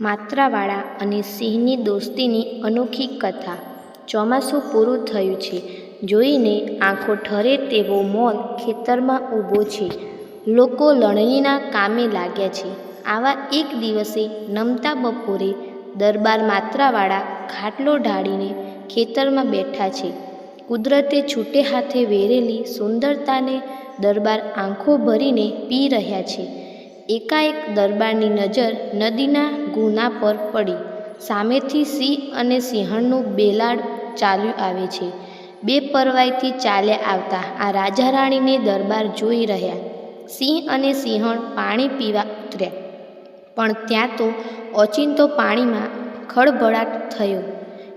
માત્રાવાળા અને સિંહની દોસ્તીની અનોખી કથા ચોમાસું પૂરું થયું છે. જોઈને આંખો ઠરે તેવો મોલ ખેતરમાં ઊભો છે. લોકો લણણીના કામે લાગ્યા છે. આવા એક દિવસે નમતા બપોરે દરબાર માત્રાવાળા ખાટલો ઢાળીને ખેતરમાં બેઠા છે. કુદરતે છૂટે હાથે વેરેલી સુંદરતાને દરબાર આંખો ભરીને પી રહ્યા છે. એકાએક દરબારની નજર નદીના ગુના પર પડી. સામેથી સિંહ અને સિંહણનું બેલાડ ચાલ્યું આવે છે. બે પરવાઈથી ચાલ્યા આવતા આ રાજા રાણીને દરબાર જોઈ રહ્યા. સિંહ અને સિંહણ પાણી પીવા ઉતર્યા. પણ ત્યાં તો ઓચિંતો પાણીમાં ખળભળાટ થયો.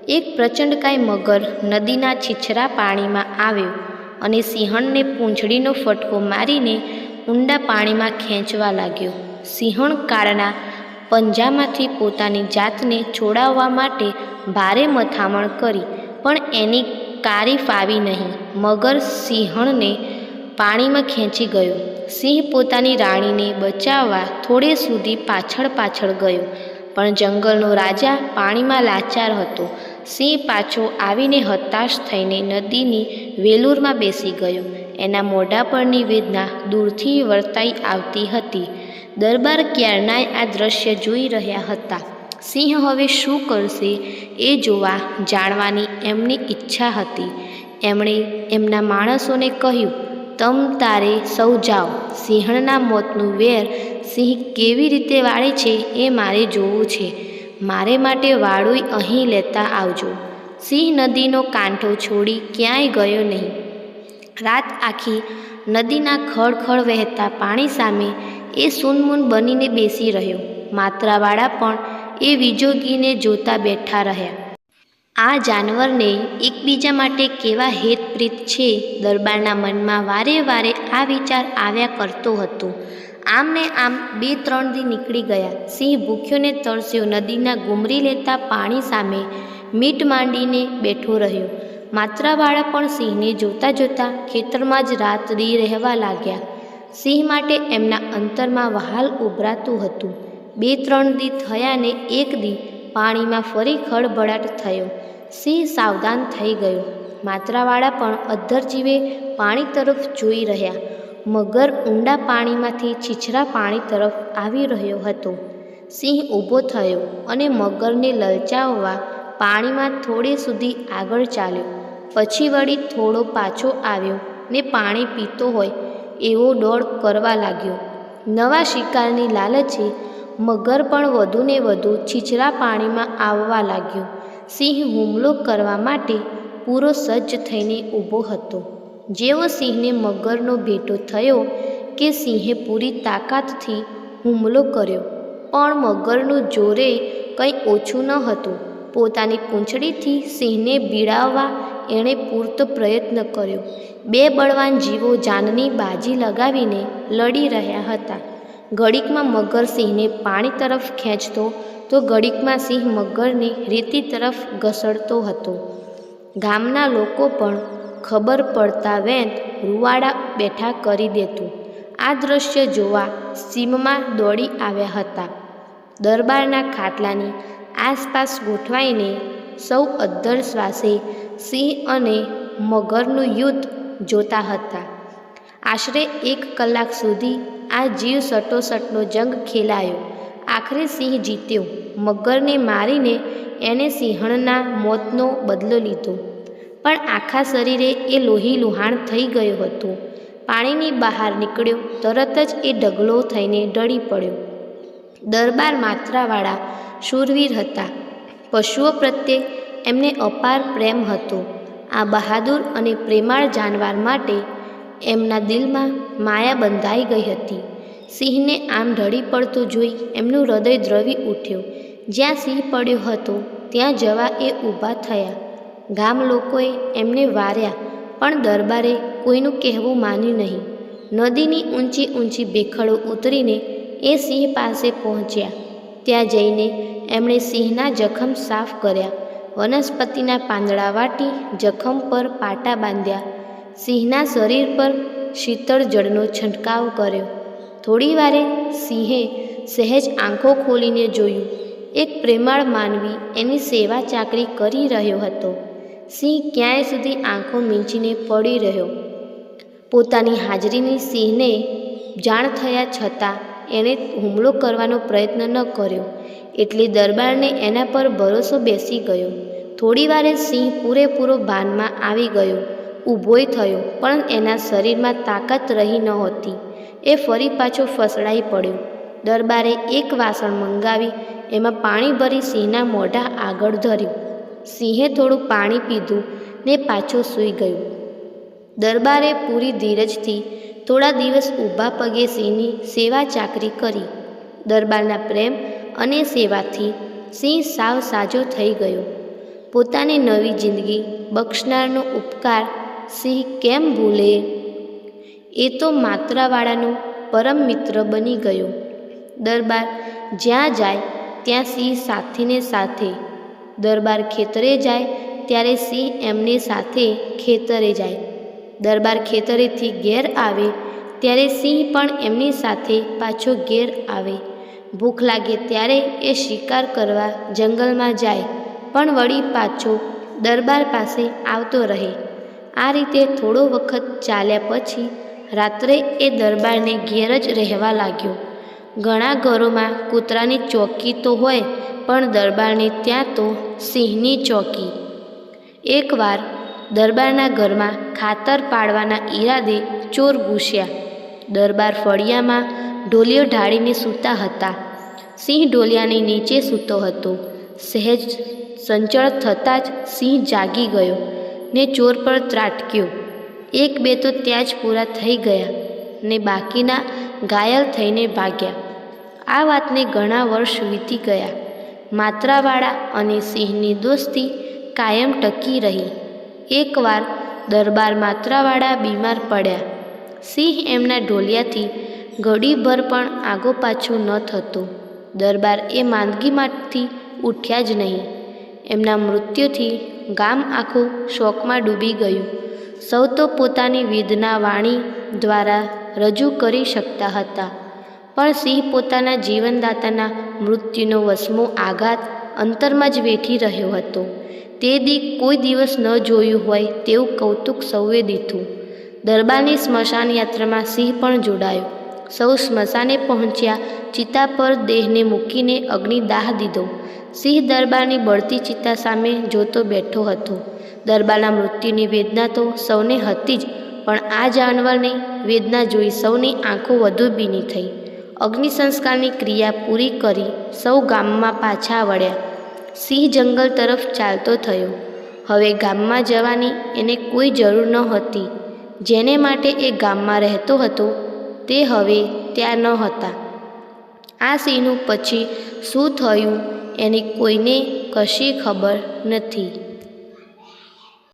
એક પ્રચંડકાય મગર નદીના છીછરા પાણીમાં આવ્યો અને સિંહણને પૂંછડીનો ફટકો મારીને ઊંડા પાણીમાં ખેંચવા લાગ્યો. સિંહણ કાળના પંજામાંથી પોતાની જાતને છોડાવવા માટે ભારે મથામણ કરી, પણ એની કારી ફાવી નહીં. મગર સિંહણને પાણીમાં ખેંચી ગયો. સિંહ પોતાની રાણીને બચાવવા થોડે સુધી પાછળ પાછળ ગયો. પણ જંગલનો રાજા પાણીમાં લાચાર હતો. સિંહ પાછો આવીને હતાશ થઈને નદીની વેલુરમાં બેસી ગયો. એના મોઢા પરની વેદના દૂરથી વર્તાઈ આવતી હતી. દરબાર ક્યારનાય આ દ્રશ્ય જોઈ રહ્યા હતા? સિંહ હવે શું કરશે એ જોવા જાણવાની એમની ઈચ્છા હતી. એમણે એમના માણસોને કહ્યું, તમ તારે સૌ જાઓ. સિંહણના મોતનું વેર સિંહ કેવી રીતે વાળે છે એ મારે જોવું છે. મારે માટે વાળુંય અહીં લેતા આવજો. સિંહ નદીનો કાંઠો છોડી ક્યાંય ગયો નહીં. રાત આખી નદીના ખળખળ વહેતા પાણી સામે એ સૂનમૂન બનીને બેસી રહ્યો. માત્રાવાળા પણ એ વિજોગીને જોતા બેઠા રહ્યા. આ જાનવરને એકબીજા માટે કેવા હેતપ્રીત છે દરબારના મનમાં વારે વારે આ વિચાર આવ્યા કરતો હતો. આમ ને આમ બે ત્રણ દી નીકળી ગયા. સિંહ ભૂખ્યોને તરસ્યો. નદીના ગુમરી લેતા પાણી સામે મીટ માંડીને બેઠો રહ્યો. માત્રાવાળા પણ સિંહને જોતા જોતા ખેતરમાં જ રાત્રિ રહેવા લાગ્યા. સિંહ માટે એમના અંતરમાં વહાલ ઉભરાતું હતું. બે ત્રણ દી થયા ને એક દી પાણીમાં ફરી ખળભળાટ થયો. સિંહ સાવધાન થઈ ગયો. માત્રાવાળા પણ અધ્ધર જીવે પાણી તરફ જોઈ રહ્યા. મગર ઊંડા પાણીમાંથી છીછરા પાણી તરફ આવી રહ્યો હતો. સિંહ ઊભો થયો અને મગરને લલચાવવા પાણીમાં થોડે સુધી આગળ ચાલ્યો. પછી વળી થોડો પાછો આવ્યો ને પાણી પીતો હોય એવો દોડ કરવા લાગ્યો. નવા શિકારની લાલચે મગર પણ વધુને વધુ છીછરા પાણીમાં આવવા લાગ્યો. સિંહ હુમલો કરવા માટે પૂરો સજ્જ થઈને ઊભો હતો. જેવો સિંહને મગરનો ભેટો થયો કે સિંહે પૂરી તાકાતથી હુમલો કર્યો. પણ મગરનું જોરે કંઈ ઓછું ન હતું. પોતાની પૂંછડીથી સિંહને બીડાવવા એણે પૂરતો પ્રયત્ન કર્યો. બે બળવાન જીવો જાનની બાજી લગાવીને લડી રહ્યા હતા. ઘડીકમાં મગર સિંહને પાણી તરફ ખેંચતો, તો ઘડીકમાં સિંહ મગરને રેતી તરફ ઘસડતો હતો. ગામના લોકો પણ ખબર પડતા વેંત રૂવાડા બેઠા કરી દેતું. આ દ્રશ્ય જોવા સીમમાં દોડી આવ્યા હતા. દરબારના ખાટલાની આસપાસ ગોઠવાઈને સૌ અદ્ધર શ્વાસે સિંહ અને મગરનું યુદ્ધ જોતા હતા. આશરે એક કલાક સુધી આ જીવ સટોસટનો જંગ ખેલાયો. આખરે સિંહ જીત્યો. મગરને મારીને એણે સિંહણના મોતનો બદલો લીધો. પણ આખા શરીરે એ લોહી લુહાણ થઈ ગયો હતો. પાણીની બહાર નીકળ્યો. તરત જ એ ઢગલો થઈને ઢળી પડ્યો. દરબાર માત્રાવાળા શૂરવીર હતા. પશુઓ પ્રત્યે એમને અપાર પ્રેમ હતો. આ બહાદુર અને પ્રેમાળ જાનવર માટે એમના દિલમાં માયા બંધાઈ ગઈ હતી. સિંહને આમ ઢળી પડતો જોઈ એમનું હૃદય દ્રવી ઉઠ્યું. જ્યાં સિંહ પડ્યો હતો, ત્યાં જવા એ ઊભા થયા. ગામ લોકોએ એમને વાર્યા, પણ દરબારે કોઈનું કહેવું માન્યું નહીં. નદીની ઊંચી ઊંચી ભેખડો ઉતરીને એ સિંહ પાસે પહોંચ્યા. ત્યાં જઈને એમણે સિંહના જખમ સાફ કર્યા. વનસ્પતિના પાંદડા વાટી જખમ પર પાટા બાંધ્યા. સિંહના શરીર પર શીતળ જળનો છંટકાવ કર્યો. થોડી વારે સિંહે સહેજ આંખો ખોલીને જોયું. એક પ્રેમાળ માનવી એની સેવા ચાકરી કરી રહ્યો હતો. સિંહ ક્યાંય સુધી આંખો મીંચીને પડી રહ્યો? પોતાની હાજરીની સિંહને જાણ થયા છતાં એણે હુમલો કરવાનો પ્રયત્ન ન કર્યો. એટલે દરબારને એના પર ભરોસો બેસી ગયો. થોડી વારે સિંહ પૂરેપૂરો ભાનમાં આવી ગયો. ઊભોય થયો, પણ એના શરીરમાં તાકાત રહી નહોતી એ ફરી પાછો ફસડાઈ પડ્યો. દરબારે એક વાસણ મંગાવી, એમાં પાણી ભરી સિંહના મોઢા આગળ ધર્યું. સિંહે થોડું પાણી પીધું ને પાછો સૂઈ ગયું. દરબારે પૂરી ધીરજથી થોડા દિવસ ઊભા પગે સિંહની સેવા ચાકરી કરી. દરબારના પ્રેમ અને સેવાથી સિંહ સાવ સાજો થઈ ગયો. પોતાની નવી જિંદગી બક્ષનારનો ઉપકાર સિંહ કેમ ભૂલે? એ તો માત્રાવાળાનો પરમ મિત્ર બની ગયો. દરબાર જ્યાં જાય ત્યાં સિંહ સાથીને સાથે. દરબાર ખેતરે જાય ત્યારે સિંહ એમની સાથે ખેતરે જાય. દરબાર ખેતરેથી ઘેર આવે, ત્યારે સિંહ પણ એમની સાથે પાછો ઘેર આવે. ભૂખ લાગે ત્યારે એ શિકાર કરવા જંગલમાં જાય, પણ વળી પાછો દરબાર પાસે આવતો રહે. આ રીતે થોડો વખત ચાલ્યા પછી રાત્રે એ દરબારને ઘેર જ રહેવા લાગ્યો. ઘણા ઘરોમાં કૂતરાની ચોકી તો હોય, પણ દરબારની ત્યાં તો સિંહની ચોકી. એકવાર દરબારના ઘરમાં ખાતર પાડવાના ઈરાદે ચોર ઘૂસ્યા. દરબાર ફળિયામાં ઢોલિયો ઢાળીને સૂતા હતા. સિંહ ઢોલિયાની નીચે સૂતો હતો. સહેજ સંચળ થતાં જ સિંહ જાગી ગયો ને ચોર પર ત્રાટક્યો. એક બે તો ત્યાં જ પૂરા થઈ ગયા ને બાકીના ઘાયલ થઈને ભાગ્યા. આ વાતને ઘણા વર્ષ વીતી ગયા. માત્રાવાળા અને સિંહની દોસ્તી કાયમ ટકી રહી. એકવાર દરબાર માત્રાવાળા બીમાર પડ્યા. સિંહ એમના ઢોલિયાથી ઘડીભર પણ આગો પાછું ન થતું. દરબાર એ માંદગીમાંથી ઉઠ્યા જ નહીં. એમના મૃત્યુથી ગામ આખું શોકમાં ડૂબી ગયું. સૌ તો પોતાની વિધના વાણી દ્વારા રજૂ કરી શકતા હતા. પણ સિંહ પોતાના જીવનદાતાના મૃત્યુનો વસમો આઘાત અંતરમાં જ વેઠી રહ્યો હતો. તે દી કોઈ દિવસ ન જોયું હોય તેવું કૌતુક સૌએ દીધું. દરબારની સ્મશાન યાત્રામાં સિંહ પણ જોડાયો. સૌ સ્મશાને પહોંચ્યા, ચિતા પર દેહને મૂકીને અગ્નિદાહ દીધો. સિંહ દરબારની બળતી ચિતા સામે જોતો બેઠો હતો. દરબારના મૃત્યુની વેદના તો સૌને હતી જ, પણ આ જાનવરની વેદના જોઈ સૌની આંખો વધુ ભીની થઈ. અગ્નિ સંસ્કારની ક્રિયા પૂરી કરી સૌ ગામમાં પાછા વળ્યા. સિંહ જંગલ તરફ ચાલતો થયો. હવે ગામમાં જવાની એને કોઈ જરૂર ન હતી. જેને માટે એ ગામમાં રહેતો હતો, તે હવે ત્યાં ન હતા. આ સિંહનું પછી શું થયું, એની કોઈને કશી ખબર નથી.